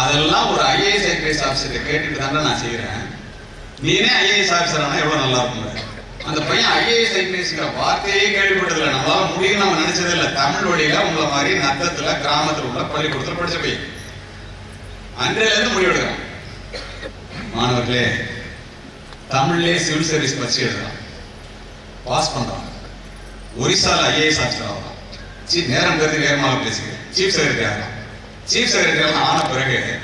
அதெல்லாம் ஒரு IAS IPS ஆஃபீஸர்கிட்ட கேட்டுட்டு தானே நான் செய்கிறேன் நீனே ஐஏஎஸ் ஆஃபீஸர் ஆனால் எவ்வளோ நல்லா இருக்கும் அந்த பையன் ஐஏஎஸ் ஐபிஎஸ்ங்கிற வார்த்தையே கேள்விப்பட்டதில்லை. நம்மளால முடியும் நம்ம நினைச்சதே இல்லை. தமிழ் வழியில உங்களை மாதிரி நத்தத்துல கிராமத்தில் உள்ள பள்ளிக்கூடத்தில் படிச்ச பையன். அன்றையிலேருந்து முடிவெடுக்கிறான் மாணவர்களே தமிழ்லேயே சிவில் சர்வீஸ் பரிசு எழுதுறான். பாஸ் பண்றான். ஒரிசால ஐஏஎஸ் ஆஃபீஸர் ஆகலாம் சீ நேரம் கருதி வேகமாக பேசுகிறேன். சீஃப் செக்ரட்டரி ஆகலாம் சீஃப் செக்ரட்டரி ஆன பிறகு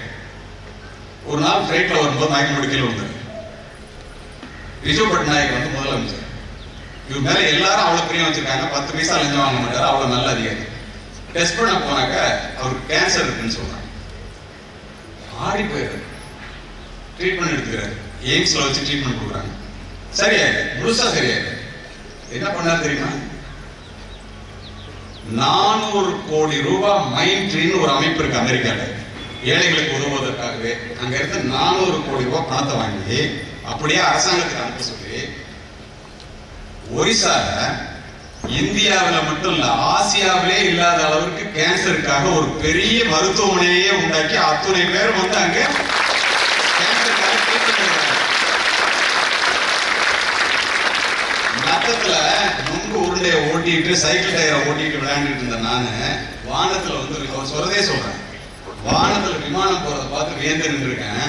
ஒரு நாள் ஃபிளைட்ல வரும்போது மயக்கம் முடிக்கல வந்தார் விஜு பட்நாயக் வந்து முதலமைச்சர். இவர் மேல எல்லாரும் அவ்வளவு பிரியம் வச்சிருக்காங்க. பத்து பைசா லஞ்சம் வாங்க மாட்டாரு. அவ்வளவு நல்ல அதிகாரி. டெஸ்ட் பண்ண போனாக்க அவருக்கு கேன்சர் இருக்குன்னு சொல்றாங்க. ஆடி போயிடுறாரு. ட்ரீட்மெண்ட் எடுத்துக்கிறாரு. எய்ம்ஸ்ல வச்சு ட்ரீட்மெண்ட் கொடுக்குறாங்க. சரியாயிரு முழுசா சரியாயிரு என்ன பண்ணாரு தெரியுமா? நானூறு கோடி ரூபாய் மைண்ட்ரின்னு ஒரு அமைப்பு இருக்கு அமெரிக்கால. ஏழைகளுக்கு உதவுவதற்காகவே அங்க இருந்து நானூறு கோடி ரூபாய் பணத்தை வாங்கி அப்படியே அரசாங்கத்துக்கு அனுப்ப சொல்லி ஒரிசால இந்தியாவில் மட்டும் இல்ல ஆசியாவிலே இல்லாத அளவுக்கு கேன்சருக்காக ஒரு பெரிய மருத்துவமனையே உண்டாக்கி அத்துணை பேர் வந்து அங்க கேன்சருக்காக treatment நத்தத்துல நுங்கு உருண்டையை ஓட்டிட்டு சைக்கிள் டயரை ஓட்டிட்டு விளையாண்டுட்டு இருந்த நானு வானத்துல வந்து அவர் சொல்றதே சொல்றேன். வானத்துல விமானம் போறத பார்த்து வியந்து நின்றுருக்கேன்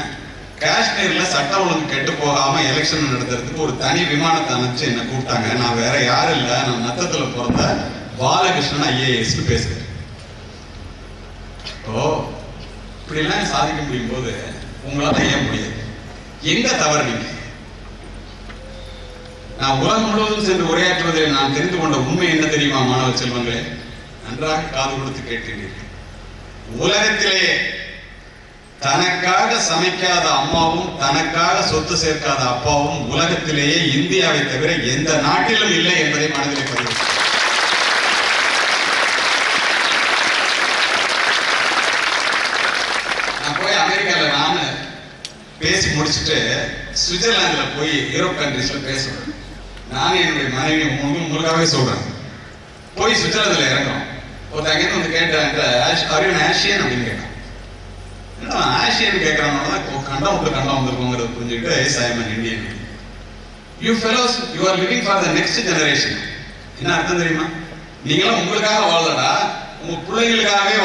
காஷ்மீர்ல சட்ட ஒழுங்கு கெட்டு போகாம எலெக்ஷன் நடத்துறதுக்கு ஒரு தனி விமானத்தை அனுப்பிச்சு என்ன கூப்பிட்டாங்க. நான் வேற யாரும் இல்ல. நான் நத்தத்துல பிறந்த பாலகிருஷ்ணன் ஐஏஎஸ் பேசுறேன் ஓ இப்படிலாம் சாதிக்க முடியும் போது உங்களால ஏன் முடியாது? எங்க தவறு நீங்க? நான் உலகம் முழுவதும் சென்று உரையாற்றுவதில் நான் தெரிந்து கொண்ட உண்மை என்ன தெரியுமா மாணவ செல்வங்களே? நன்றாக காது கொடுத்து கேட்கின்றீர்கள் உலகத்திலே தனக்காக சமைக்காத அம்மாவும் தனக்காக சொத்து சேர்க்காத அப்பாவும் உலகத்திலேயே இந்தியாவை தவிர எந்த நாட்டிலும் இல்லை என்பதை மனதில் பதிவு நான் போய் அமெரிக்காவில் நானு பேசி முடிச்சுட்டு சுவிட்சர்லாந்துல போய் யூரோப் கண்ட்ரீஸ்ல பேசுவேன் நானே என்னுடைய மனைவி உங்களுக்கு உங்களுக்காகவே சொல்றேன். போய் சுவிட்சர்லாந்துல இறங்குறோம் ஒருத்தர் அங்கே வந்து கேட்டாங்க அரியன் ஆசியன் அப்படின்னு கேட்டான். என்ன ஆஷியன் கேட்கறவங்க கண்டம் விட்டு கண்டம் வந்திருக்கோங்கிறது புரிஞ்சுக்கிட்டு yes I am Indian you fellows you are living for the next generation என்ன அர்த்தம் தெரியுமா? நீங்களும் உங்களுக்காக வாழலடா உங்க பிள்ளைங்களுக்காகவே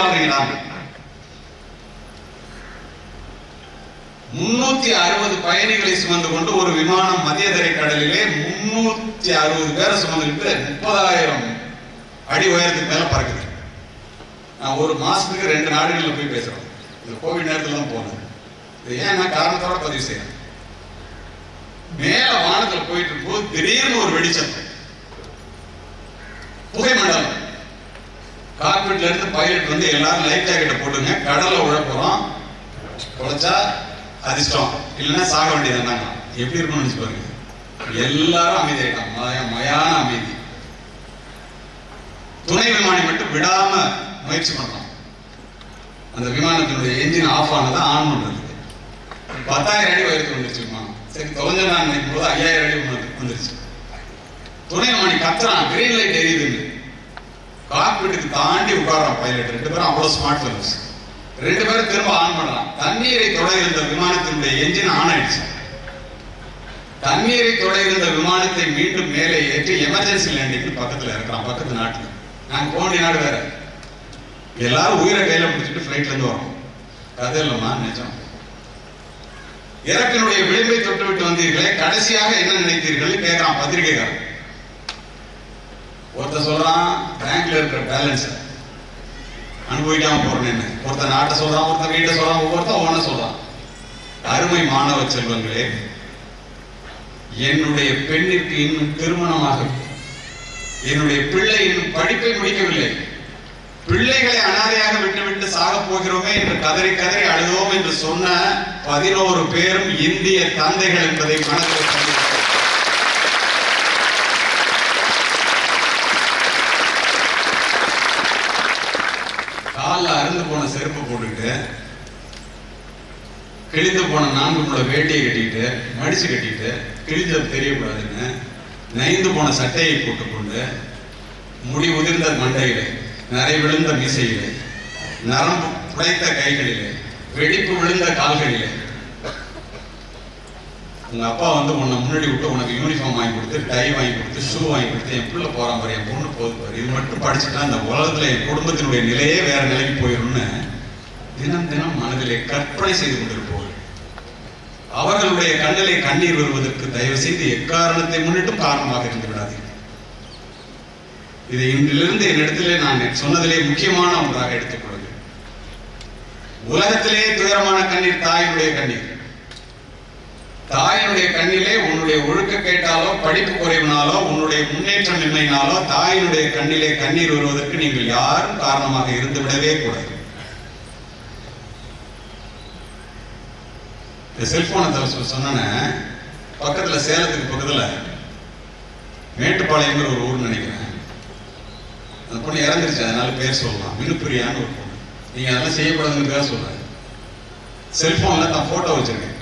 முன்னூத்தி அறுபது பயணிகளை சுமந்து கொண்டு ஒரு விமானம் மத்திய தரை முன்னூத்தி அறுபது பேரை சுமந்துக்கிட்டு முப்பதாயிரம் அடி உயரத்துக்கு மேல பறக்குது. நான் ஒரு மாசத்துக்கு ரெண்டு நாடுகளில் போய் பேசுறோம். இந்த கோவிட் நேரத்துல தான் போனேன். இது ஏன் நான் காரணத்தோட பதிவு செய்யறேன் மேல வானத்துல போயிட்டு இருக்கும்போது திடீர்னு ஒரு வெடிச்சம் புகைமண்டலம் கார்பெட்ல இருந்து பைலட் வந்து எல்லாரும் லைஃப் ஜாக்கெட்டை போட்டுங்க. கடல்ல உழப்புறோம். உழைச்சா அதிர்ஷ்டம் இல்லைன்னா சாக வேண்டியது என்னங்க எப்படி இருக்கும்னு நினைச்சு பாருங்க. எல்லாரும் அமைதி ஆயிட்டான் மயான அமைதி. துணை விமானி மட்டும் விடாம முயற்சி பண்றான். அந்த விமானத்தினுடைய என்ஜின் ஆஃப் ஆனதை ஆன் பண்றதுக்கு பத்தாயிரம் அடி உயரத்துக்கு வந்துருச்சு விமானம். சரி தொலைஞ்ச நான் நினைக்கும் போது ஐயாயிரம் அடி வந்துருச்சு. துணை விமானி கத்துறான். Green light எரியுதுன்னு. காக்பிட்டுக்கு தாண்டி உட்காரான் பைலட் ரெண்டு பேரும் அவ்வளவு ஸ்மார்ட் ஃபெலோஸ் ரெண்டு பேரும் திரும்ப ஆன் பண்ணலாம். தண்ணீரை தொட இருந்த விமானத்தினுடைய என்ஜின் ஆன் ஆயிடுச்சு. தண்ணீரை தொட இருந்த விமானத்தை மீண்டும் மேலே ஏற்றி எமர்ஜென்சி லேண்டிங் பக்கத்துல இருக்கிறான். பக்கத்து நாட்டுல. நாங்க போக நாடு வேற. எல்லாரும் உயிரை கையில பிடிச்சிட்டு ஃபிளைட்ல இருந்து வரோம். கதை இல்லம்மா நிஜம். இறப்பினுடைய விளிம்பை தொட்டு விட்டு வந்தீர்களே கடைசியாக என்ன நினைத்தீர்கள்? கேட்கிறான் பத்திரிகைக்காரன். ஒருத்தர் சொல்றான் பேங்க்ல இருக்கிற பேலன்ஸ் அனுபவிக்காம போறேன்னு ஒருத்தன் நாட்டை சொல்றான் ஒருத்தன் வீட்டை சொல்றான் ஒவ்வொருத்தன் ஒவ்வொன்ன சொல்றான். அருமை மாணவ செல்வங்களே என்னுடைய பெண்ணிற்கு இன்னும் திருமணமாக என்னுடைய பிள்ளை இன்னும் படிப்பை முடிக்கவில்லை. பிள்ளைகளை அனாதையாக விட்டுவிட்டு சாக போகிறோமே என்று கதறி கதறி அழுதோம் என்று சொன்ன பதினோரு பேரும் இந்திய தந்தைகள் என்பதை மனதில் காலில் அறுந்து போன செருப்பு போட்டுக்கிட்டு கிழிந்து போன நான்கு முளை வேட்டியை கட்டிக்கிட்டு மடிச்சு கட்டிட்டு கிழிஞ்சது தெரியக்கூடாதுன்னு நைந்து போன சட்டையை போட்டுக்கொண்டு முடி உதிர்ந்த மண்டையிலே நிறைய விழுந்த மீசையிலே நரம்பு புடைத்த கைகளிலே வெடிப்பு விழுந்த கால்களிலே உங்க அப்பா வந்து உன்னை முன்னாடி விட்டு உனக்கு யூனிஃபார்ம் வாங்கி கொடுத்து டை வாங்கி கொடுத்து ஷூ வாங்கி கொடுத்து என் பிள்ளை போகிற பாரு என் பொண்ணு போகுது பாரு. இது மட்டும் படிச்சுட்டா இந்த உலகத்தில் என் குடும்பத்தினுடைய நிலையே வேற நிலைக்கு போயிடும்னு தினம் தினம் மனதிலே கற்பனை செய்து கொண்டிருப்போம். அவர்களுடைய கண்ணிலே கண்ணீர் வருவதற்கு தயவு செய்து எக்காரணத்தை முன்னிட்டும் காரணமாக இருந்து விடாதீர்கள் இதை இன்றிலிருந்து என்னிடத்திலே நான் சொன்னதிலே முக்கியமான ஒன்றாக எடுத்துக் உலகத்திலே துயரமான கண்ணீர் தாயினுடைய கண்ணீர். தாயினுடைய கண்ணிலே உன்னுடைய ஒழுக்க கேட்டாலோ படிப்பு குறைவினாலோ உன்னுடைய முன்னேற்றம் இல்லைனாலோ தாயினுடைய கண்ணிலே கண்ணீர் வருவதற்கு நீங்கள் யாரும் காரணமாக இருந்து விடவே கூடாது. இந்த செல்போனை தவிர சொன்னேன் பக்கத்தில் சேலத்துக்கு பக்கத்தில் மேட்டுப்பாளையங்கிற ஒரு ஊர் நினைக்கிறேன். அந்த பொண்ணு இறந்துருச்சு அதனால பேர் சொல்லலாம். வினுப்பிரியான்னு ஒரு பொண்ணு. நீங்கள் அதெல்லாம் செய்யக்கூடாதுன்னு பேர் சொல்கிறேன் செல்ஃபோனில் தான் ஃபோட்டோ வச்சுருக்கேன்.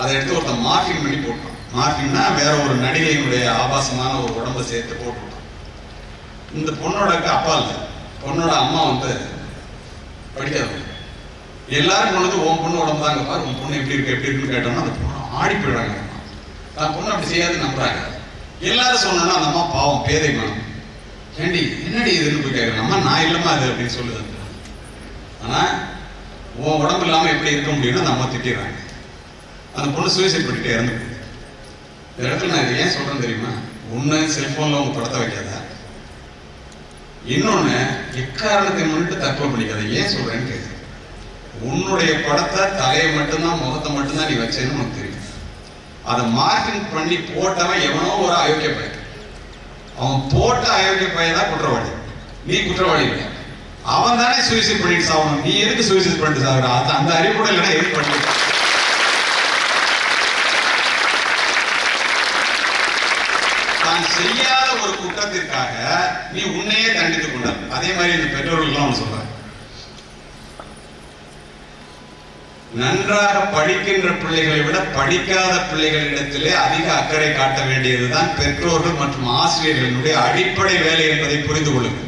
அதை எடுத்து ஒருத்தன் மார்க்கிங் பண்ணி போட்டான். மார்க்கிங்னா வேற ஒரு நடிகையினுடைய ஆபாசமான ஒரு உடம்பை சேர்த்து போட்டுட்டான். இந்த பொண்ணோட அப்பா இல்லை. பொண்ணோட அம்மா வந்து படிக்காதவங்க. எல்லாரும் கொண்டு வந்து உன் பொண்ணு உடம்பு தாங்க பாரு. உன் பொண்ணு எப்படி இருக்கு எப்படி இருக்குன்னு கேட்டோம்னா அந்த பொண்ணு ஆடி போயிடுறாங்க. தான் பொண்ணு அப்படி செய்யாது நம்புறாங்க. எல்லாரும் சொன்னோன்னா அந்த அம்மா பாவம் பேதை மனம். ஏண்டி என்னடி இதுன்னு போய் கேட்குறேன் அம்மா நான் இல்லம்மா அது அப்படின்னு சொல்லுது ஆனால் உன் உடம்பு இல்லாமல் எப்படி இருக்க முடியும்னு அந்த அம்மா திட்டிடுறாங்க. அந்த பொண்ணு சூசைட் பண்ணிட்டு இறந்து இந்த இடத்துல நான் ஏன் சொல்கிறேன்னு தெரியுமா? ஒன்று செல்ஃபோனில் உங்க படத்தை வைக்காத. இன்னொன்று எக்காரணத்தை முன்னிட்டு தற்கொலை பண்ணிக்காத. ஏன் சொல்கிறேன்னு கேட்குறேன் உன்னுடைய படத்தை தலையை மட்டும்தான் முகத்தை மட்டும்தான் நீ வச்சேன்னு உனக்கு தெரியும். அதை மார்க்கிங் பண்ணி போட்டவன் எவனோ ஒரு அயோக்கிய பையன். அவன் போட்ட அயோக்கிய பையன் தான் குற்றவாளி. நீ குற்றவாளி இல்லை. அவன் தானே சூசைட் பண்ணிட்டு சாகணும். நீ எதுக்கு சூசைட் பண்ணிட்டு சாகுற? அது அந்த அறிவு கூட இல்லைன்னா எதுக்கு பண்ணிட்டு தான் செய்யாத ஒரு குற்றத்திற்காக நீ உன்னையே தண்டித்துக் கொண்டார் அதே மாதிரி இந்த பெற்றோர்கள் அவன் சொல்றான். நன்றாக படிக்கின்ற பிள்ளைகளை விட படிக்காத பிள்ளைகளிடத்திலே அதிக அக்கறை காட்ட வேண்டியதுதான் பெற்றோர்கள் மற்றும் ஆசிரியர்களுடைய அடிப்படை வேலை என்பதை புரிந்து கொள்ளுங்கள்.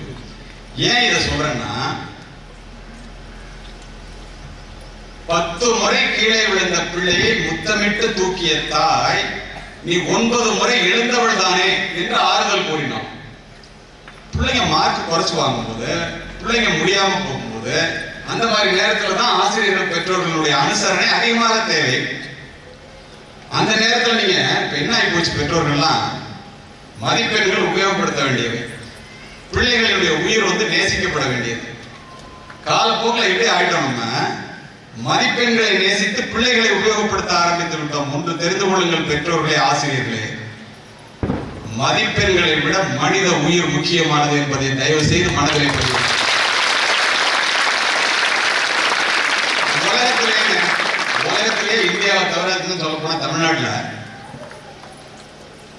ஏன் இதை சொல்றேன்னா பத்து முறை கீழே விழுந்த பிள்ளையை முத்தமிட்டு தூக்கிய தாய் நீ ஒன்பது முறை எழுந்தவள் தானே என்று ஆறுதல் கூறினான். பிள்ளைங்க மார்க் குறைச்சு வாங்கும்போது பிள்ளைங்க முடியாம போகும்போது அந்த மாதிரி நேரத்துல தான் ஆசிரியர்கள் பெற்றோர்களுடைய அனுசரணை அதிகமாக தேவை. அந்த நேரத்தில் நீங்க இப்ப என்ன ஆகி போச்சு பெற்றோர்கள்லாம் மதிப்பெண்கள் உபயோகப்படுத்த வேண்டியவை பிள்ளைகளுடைய உயிர் வந்து நேசிக்கப்பட வேண்டியது. காலப்போக்கில் எப்படி ஆயிட்டோம் நம்ம. மதிப்பெண்களை நேசித்து பிள்ளைகளை உபயோகப்படுத்த ஆரம்பித்து விட்டோம். ஒன்று தெரிந்து கொள்ளுங்கள் பெற்றோர்களே ஆசிரியர்களே. மதிப்பெண்களை விட மனித உயிர் முக்கியமானது என்பதை தயவு செய்து மனதிலே பதிவு உலகத்திலே உலகத்திலே இந்தியாவை தவிர சொல்ல போனா தமிழ்நாட்டில்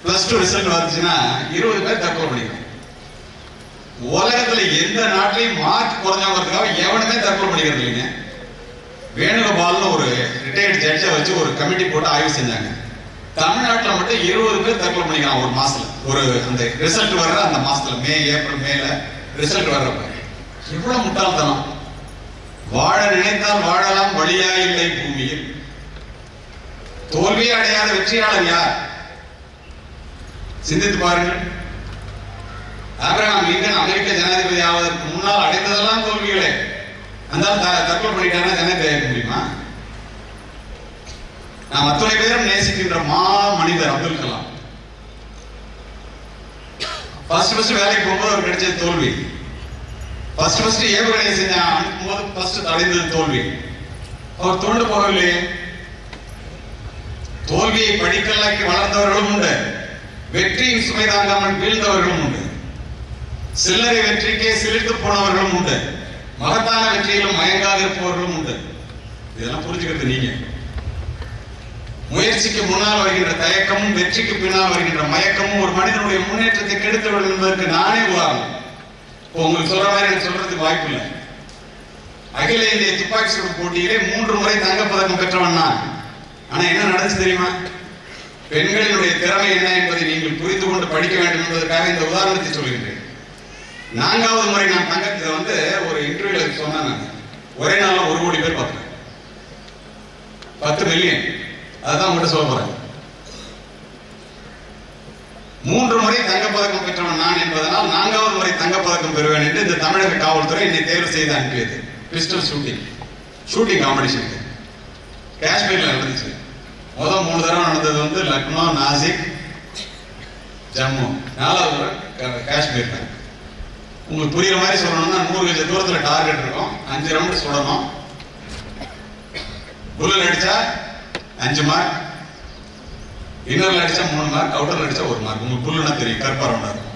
பிளஸ் டூ ரிசல்ட் வந்துச்சுன்னா இருபது பேர் தற்கொலை பண்ணிக்கிறோம் உலகத்துல எந்த நாட்டிலையும் மார்க் குறைஞ்சவங்கிறதுக்காக எவனுமே தற்கொலை பண்ணிக்கிறது இல்லைங்க. வேணுகோபால்னு ஒரு ரிட்டையர்ட் ஜட்ஜை வச்சு ஒரு கமிட்டி போட்டு ஆய்வு செஞ்சாங்க. தமிழ்நாட்டுல மட்டும் இருபது பேர் தற்கொலை பண்ணிக்கலாம் ஒரு மாசத்துல. ஒரு அந்த ரிசல்ட் வர்ற அந்த மாசத்துல. மே ஏப்ரல் மேல ரிசல்ட் வர்றப்ப எவ்வளவு முட்டாள்தனம். வாழ நினைத்தால் வாழலாம் வழியா இல்லை பூமியில். தோல்வி அடையாத வெற்றியாளர் யார்? சிந்தித்து பாருங்கள். ஆபிரகாம் லிங்கன் அமெரிக்க ஜனாதிபதி ஆவதற்கு முன்னால் அடைந்ததெல்லாம் தோல்விகளே. அந்த த- தற்கொலை பண்ணிட்டாருன்னா ஜனாதிபதி முடியுமா நாம் அத்தனை பேரும் நேசிக்கின்ற மா மனிதர் அப்துல் கலாம். ஃபர்ஸ்ட் ஃபர்ஸ்ட் வேலைக்கு போகும்போது அவர் கிடைச்சது தோல்வி. ஃபர்ஸ்ட் ஃபர்ஸ்ட் ஏவுகணையை செஞ்ச அனுப்பும்போது ஃபர்ஸ்ட் தடைந்தது தோல்வி. அவர் தோண்டு போகவில்லையே. தோல்வியை படிக்கலாக்கி வளர்ந்தவர்களும் உண்டு. வெற்றியின் சுமை தாங்காமல் வீழ்ந்தவர்களும் உண்டு. சில்லறை வெற்றிக்கே சிலிர்த்து போனவர்களும் உண்டு. மகத்தான வெற்றியிலும் மயங்காதிருப்பவர்களும் உண்டு. இதெல்லாம் புரிஞ்சுக்கிறது நீங்க. முயற்சிக்கு முன்னால் வருகின்ற தயக்கமும் வெற்றிக்கு பின்னால் வருகின்ற மயக்கமும் ஒரு மனிதனுடைய முன்னேற்றத்தை கெடுத்து விடும் என்பதற்கு நானே உதாரணம். இப்போ உங்களுக்கு சொல்ற மாதிரி எனக்கு சொல்றதுக்கு வாய்ப்பு இல்லை. அகில இந்திய துப்பாக்கி சுடும் போட்டியிலே மூன்று முறை தங்கப்பதக்கம் பெற்றவன் நான். ஆனா என்ன நடந்துச்சு தெரியுமா? பெண்களினுடைய திறமை என்ன என்பதை நீங்கள் புரிந்து கொண்டு படிக்க வேண்டும் என்பதற்காக இந்த உதாரணத்தை சொல்கின்றேன் நான்காவது முறை நான் தங்கத்தை வந்து ஒரு இன்டர்வியூல சொன்னேன் நான் ஒரே நாளில் ஒரு கோடி பேர் பார்த்தேன் பத்து மில்லியன் அதுதான் உங்கள்கிட்ட சொல்ல போறேன். மூன்று முறை தங்கப்பதக்கம் பெற்றவன் நான் என்பதனால் நான்காவது முறை தங்கப்பதக்கம் பெறுவேன் என்று இந்த தமிழக காவல்துறை என்னை தேர்வு செய்து அனுப்பியது. பிஸ்டல் ஷூட்டிங் ஷூட்டிங் காம்படிஷனுக்கு காஷ்மீரில் நடந்துச்சு. முதல் மூணு தடவை நடந்தது வந்து லக்னோ நாசிக் ஜம்மு. நாலாவது காஷ்மீர் தான் உங்களுக்கு புரியுற மாதிரி சொல்லணும்னா நூறு கஜ தூரத்துல டார்கெட் இருக்கும். அஞ்சு ரவுண்ட் சுடணும். புல்லல் அடிச்சா அஞ்சு மார்க் இன்னர்ல அடிச்சா மூணு மார்க் அவுட்டர்ல அடிச்சா ஒரு மார்க் உங்களுக்கு புல்லுனா தெரியும். கருப்பா இருக்கும்.